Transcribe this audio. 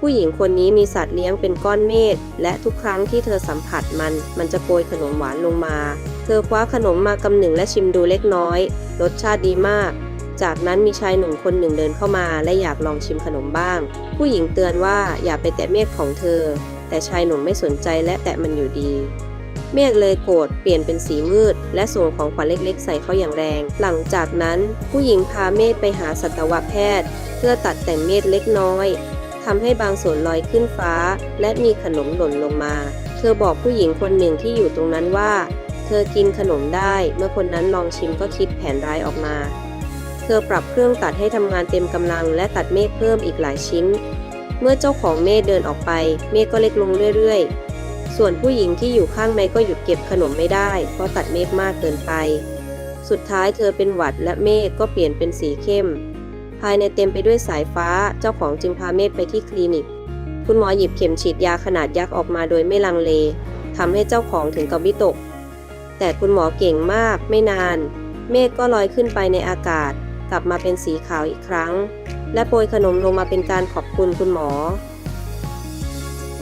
ผู้หญิงคนนี้มีสัตว์เลี้ยงเป็นก้อนเมฆและทุกครั้งที่เธอสัมผัสมัน มันจะโกยขนมหวานลงมา เธอคว้าขนมมากำหนึ่งและชิมดูเล็กน้อย รสชาติดีมาก จากนั้นมีชายหนุ่มคนหนึ่งเดินเข้ามาและอยากลองชิมขนมบ้าง ผู้หญิงเตือนว่าอย่าไปแตะเมฆของเธอ แต่ชายหนุ่มไม่สนใจและแตะมันอยู่ดี เมฆเลยโกรธเปลี่ยนเป็นสีมืด และส่งของขวัญเล็กๆ ใส่เขาอย่างแรง หลังจากนั้น ผู้หญิงพาเมฆไปหาสัตวแพทย์ เพื่อตัดแต่งเมฆเล็กน้อย ทำให้บางส่วนลอยขึ้นฟ้า และมีขนมหล่นลงมา เธอบอกผู้หญิงคนหนึ่งที่อยู่ตรงนั้นว่า เธอกินขนมได้ เมื่อคนนั้นลองชิมก็คิดแผนร้ายออกมา เธอปรับเครื่องตัดให้ทำงานเต็มกำลัง และตัดเมฆเพิ่มอีกหลายชิ้น เมื่อเจ้าของเมฆเดินออกไป เมฆก็เล็กลงเรื่อยๆ ส่วนผู้หญิงที่อยู่ข้างในก็หยุดเก็บขนมไม่ได้ เพราะตัดเมฆมากเกินไป สุดท้ายเธอเป็นหวัดและเมฆก็เปลี่ยนเป็นสีเข้ม ภายในเต็มไปด้วยสายฟ้า เจ้าของจึงพาเมฆไปที่คลินิก คุณหมอหยิบเข็มฉีดยาขนาดยักษ์ออกมาโดยไม่ลังเลทำให้เจ้าของถึงกับวิตก แต่คุณหมอเก่งมากไม่นาน เมฆก็ลอยขึ้นไปในอากาศ กลับมาเป็นสีขาวอีกครั้ง และโปรยขนมลงมาเป็นการขอบคุณคุณหมอ